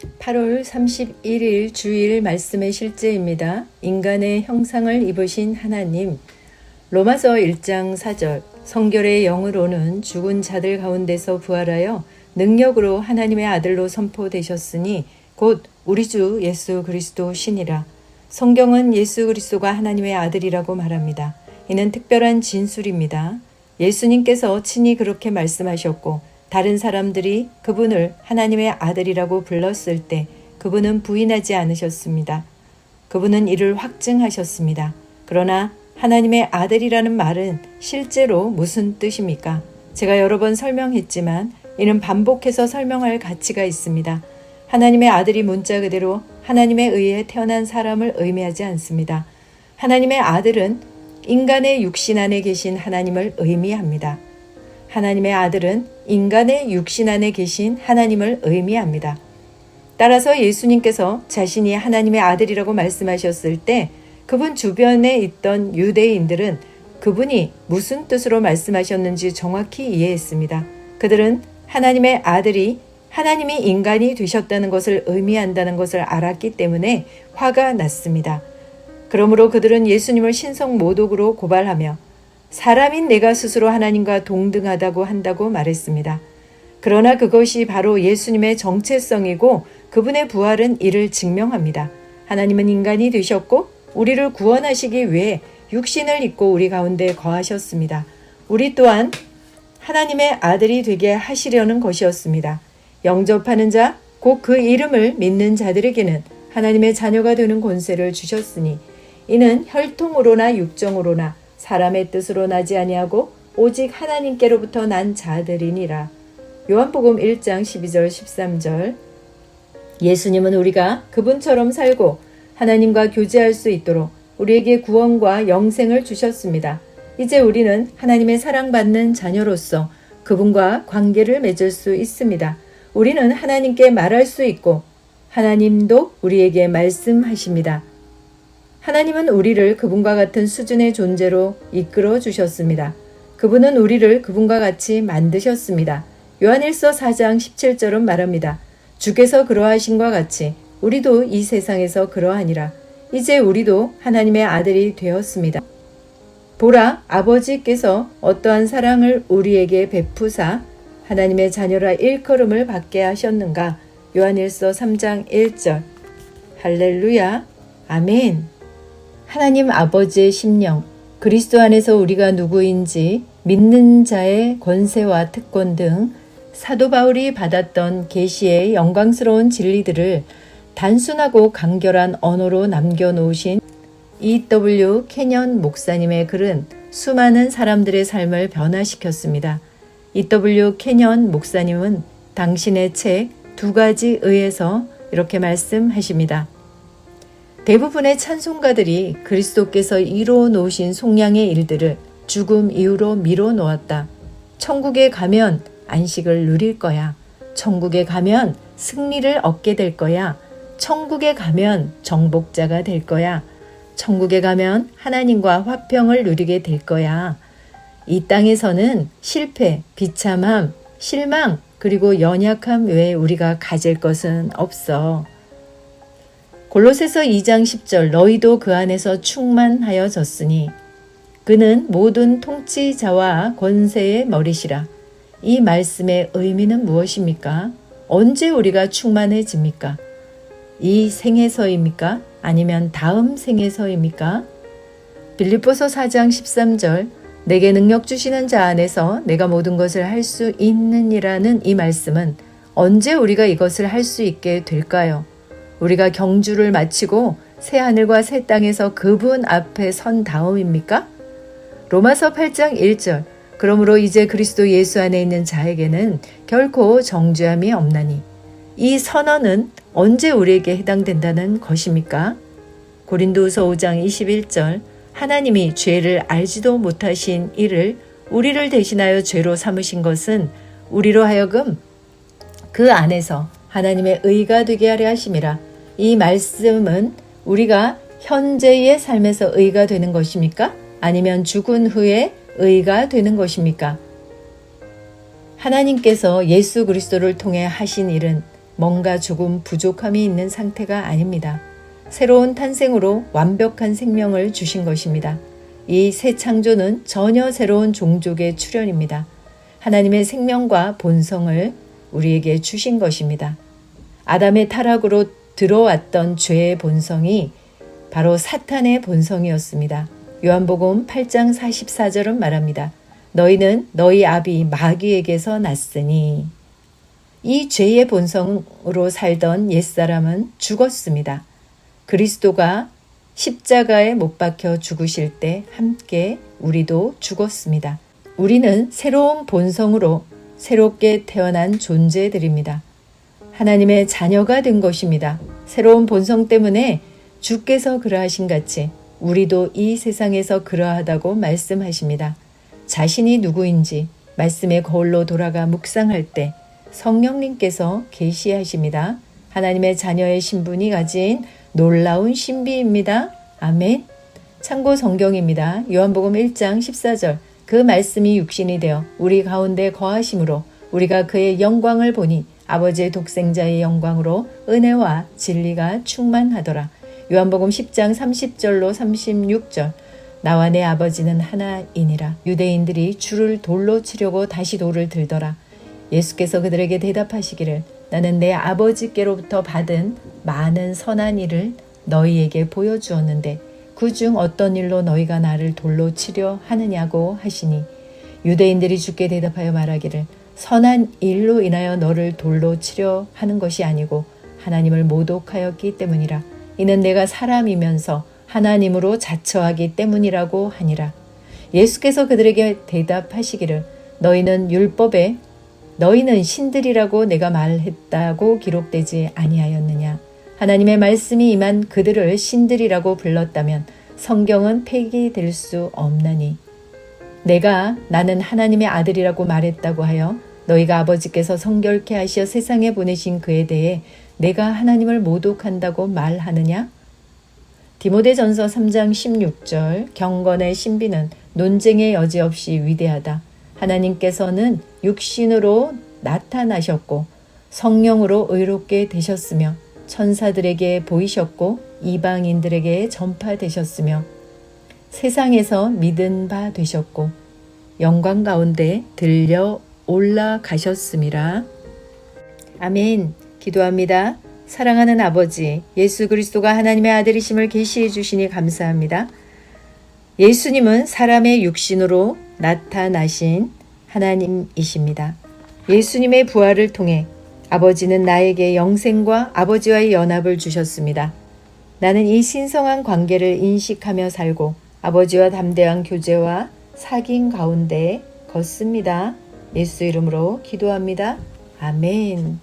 8월 31일 주일 말씀의 실제입니다. 인간의 형상을 입으신 하나님. 로마서 1장 4절. 성결의 영으로는 죽은 자들 가운데서 부활하여 능력으로 하나님의 아들로 선포되셨으니 곧 우리 주 예수 그리스도 신이라. 성경은 예수 그리스도가 하나님의 아들이라고 말합니다. 이는 특별한 진술입니다. 예수님께서 친히 그렇게 말씀하셨고 다른 사람들이 그분을 하나님의 아들이라고 불렀을 때 그분은 부인하지 않으셨습니다. 그분은 이를 확증하셨습니다. 그러나 하나님의 아들이라는 말은 실제로 무슨 뜻입니까? 제가 여러 번 설명했지만 이는 반복해서 설명할 가치가 있습니다. 하나님의 아들이 문자 그대로 하나님에 의해 태어난 사람을 의미하지 않습니다. 하나님의 아들은 인간의 육신 안에 계신 하나님을 의미합니다. 하나님의 아들은 인간의 육신 안에 계신 하나님을 의미합니다. 따라서 예수님께서 자신이 하나님의 아들이라고 말씀하셨을 때 그분 주변에 있던 유대인들은 그분이 무슨 뜻으로 말씀하셨는지 정확히 이해했습니다. 그들은 하나님의 아들이 하나님이 인간이 되셨다는 것을 의미한다는 것을 알았기 때문에 화가 났습니다. 그러므로 그들은 예수님을 신성 모독으로 고발하며 사람인 내가 스스로 하나님과 동등하다고 한다고 말했습니다. 그러나 그것이 바로 예수님의 정체성이고 그분의 부활은 이를 증명합니다. 하나님은 인간이 되셨고 우리를 구원하시기 위해 육신을 입고 우리 가운데 거하셨습니다. 우리 또한 하나님의 아들이 되게 하시려는 것이었습니다. 영접하는 자, 곧 그 이름을 믿는 자들에게는 하나님의 자녀가 되는 권세를 주셨으니 이는 혈통으로나 육정으로나 사람의 뜻으로 나지 아니하고 오직 하나님께로부터 난 자들이니라. 요한복음 1장 12절 13절 예수님은 우리가 그분처럼 살고 하나님과 교제할 수 있도록 우리에게 구원과 영생을 주셨습니다. 이제 우리는 하나님의 사랑받는 자녀로서 그분과 관계를 맺을 수 있습니다. 우리는 하나님께 말할 수 있고 하나님도 우리에게 말씀하십니다. 하나님은 우리를 그분과 같은 수준의 존재로 이끌어 주셨습니다. 그분은 우리를 그분과 같이 만드셨습니다. 요한일서 4장 17절은 말합니다. 주께서 그러하신과 같이 우리도 이 세상에서 그러하니라. 이제 우리도 하나님의 아들이 되었습니다. 보라, 아버지께서 어떠한 사랑을 우리에게 베푸사 하나님의 자녀라 일컬음을 받게 하셨는가? 요한일서 3장 1절. 할렐루야. 아멘. 하나님 아버지의 심령, 그리스도 안에서 우리가 누구인지 믿는 자의 권세와 특권 등 사도 바울이 받았던 계시의 영광스러운 진리들을 단순하고 간결한 언어로 남겨놓으신 E.W. 캐년 목사님의 글은 수많은 사람들의 삶을 변화시켰습니다. E.W. 캐년 목사님은 당신의 책 두 가지 의에서 이렇게 말씀하십니다. 대부분의 찬송가들이 그리스도께서 이루어 놓으신 속량의 일들을 죽음 이후로 미뤄 놓았다. 천국에 가면 안식을 누릴 거야. 천국에 가면 승리를 얻게 될 거야. 천국에 가면 정복자가 될 거야. 천국에 가면 하나님과 화평을 누리게 될 거야. 이 땅에서는 실패, 비참함, 실망, 그리고 연약함 외에 우리가 가질 것은 없어. 골로새서 2장 10절 너희도 그 안에서 충만하여졌으니 그는 모든 통치자와 권세의 머리시라. 이 말씀의 의미는 무엇입니까? 언제 우리가 충만해집니까? 이 생에서입니까? 아니면 다음 생에서입니까? 빌립보서 4장 13절 내게 능력 주시는 자 안에서 내가 모든 것을 할 수 있느니라는 이 말씀은 언제 우리가 이것을 할 수 있게 될까요? 우리가 경주를 마치고 새 하늘과 새 땅에서 그분 앞에 선 다음입니까? 로마서 8장 1절 그러므로 이제 그리스도 예수 안에 있는 자에게는 결코 정죄함이 없나니 이 선언은 언제 우리에게 해당된다는 것입니까? 고린도후서 5장 21절 하나님이 죄를 알지도 못하신 이를 우리를 대신하여 죄로 삼으신 것은 우리로 하여금 그 안에서 하나님의 의가 되게 하려 하심이라. 이 말씀은 우리가 현재의 삶에서 의가 되는 것입니까? 아니면 죽은 후에 의가 되는 것입니까? 하나님께서 예수 그리스도를 통해 하신 일은 뭔가 조금 부족함이 있는 상태가 아닙니다. 새로운 탄생으로 완벽한 생명을 주신 것입니다. 이 새 창조는 전혀 새로운 종족의 출현입니다. 하나님의 생명과 본성을 우리에게 주신 것입니다. 아담의 타락으로 들어왔던 죄의 본성이 바로 사탄의 본성이었습니다. 요한복음 8장 44절은 말합니다. 너희는 너희 아비 마귀에게서 났으니 이 죄의 본성으로 살던 옛사람은 죽었습니다. 그리스도가 십자가에 못 박혀 죽으실 때 함께 우리도 죽었습니다. 우리는 새로운 본성으로 새롭게 태어난 존재들입니다. 하나님의 자녀가 된 것입니다. 새로운 본성 때문에 주께서 그러하신 같이 우리도 이 세상에서 그러하다고 말씀하십니다. 자신이 누구인지 말씀의 거울로 돌아가 묵상할 때 성령님께서 계시하십니다. 하나님의 자녀의 신분이 가진 놀라운 신비입니다. 아멘. 참고 성경입니다. 요한복음 1장 14절. 그 말씀이 육신이 되어 우리 가운데 거하심으로 우리가 그의 영광을 보니 아버지의 독생자의 영광으로 은혜와 진리가 충만하더라. 요한복음 10장 30절로 36절. 나와 내 아버지는 하나이니라. 유대인들이 주를 돌로 치려고 다시 돌을 들더라. 예수께서 그들에게 대답하시기를 나는 내 아버지께로부터 받은 많은 선한 일을 너희에게 보여주었는데 그 중 어떤 일로 너희가 나를 돌로 치려 하느냐고 하시니 유대인들이 주께 대답하여 말하기를 선한 일로 인하여 너를 돌로 치려 하는 것이 아니고 하나님을 모독하였기 때문이라. 이는 내가 사람이면서 하나님으로 자처하기 때문이라고 하니라. 예수께서 그들에게 대답하시기를 너희는 율법에 너희는 신들이라고 내가 말했다고 기록되지 아니하였느냐? 하나님의 말씀이 임한 그들을 신들이라고 불렀다면 성경은 폐기될 수 없나니. 내가 나는 하나님의 아들이라고 말했다고 하여 너희가 아버지께서 성결케 하시어 세상에 보내신 그에 대해 내가 하나님을 모독한다고 말하느냐? 디모데전서 3장 16절 경건의 신비는 논쟁의 여지 없이 위대하다. 하나님께서는 육신으로 나타나셨고 성령으로 의롭게 되셨으며 천사들에게 보이셨고 이방인들에게 전파되셨으며 세상에서 믿은 바 되셨고 영광 가운데 들려 올라가셨음이라. 아멘. 기도합니다. 사랑하는 아버지, 예수 그리스도가 하나님의 아들이심을 계시해 주시니 감사합니다. 예수님은 사람의 육신으로 나타나신 하나님이십니다. 예수님의 부활을 통해 아버지는 나에게 영생과 아버지와의 연합을 주셨습니다. 나는 이 신성한 관계를 인식하며 살고 아버지와 담대한 교제와 사귐 가운데 걷습니다. 예수 이름으로 기도합니다. 아멘.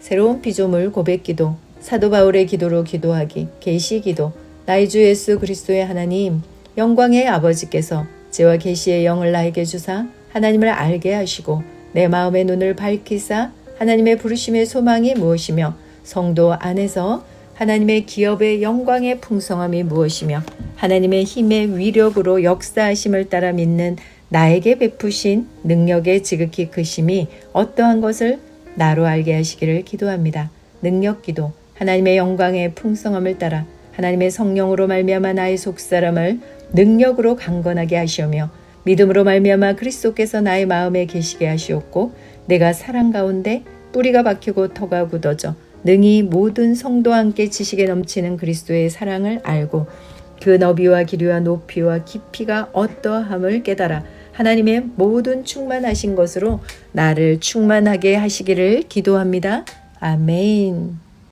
새로운 피조물 고백 기도, 사도 바울의 기도로 기도하기, 계시 기도, 나의 주 예수 그리스도의 하나님, 영광의 아버지께서 죄와 계시의 영을 나에게 주사 하나님을 알게 하시고 내 마음의 눈을 밝히사 하나님의 부르심의 소망이 무엇이며 성도 안에서 하나님의 기업의 영광의 풍성함이 무엇이며 하나님의 힘의 위력으로 역사하심을 따라 믿는 나에게 베푸신 능력의 지극히 크심이 어떠한 것을 나로 알게 하시기를 기도합니다. 능력 기도 하나님의 영광의 풍성함을 따라 하나님의 성령으로 말미암아 나의 속사람을 능력으로 강건하게 하시오며 믿음으로 말미암아 그리스도께서 나의 마음에 계시게 하시옵고 내가 사랑 가운데 뿌리가 박히고 터가 굳어져 능히 모든 성도와 함께 지식에 넘치는 그리스도의 사랑을 알고 그 너비와 길이와 높이와 깊이가 어떠함을 깨달아 하나님의 모든 충만하신 것으로 나를 충만하게 하시기를 기도합니다. 아멘.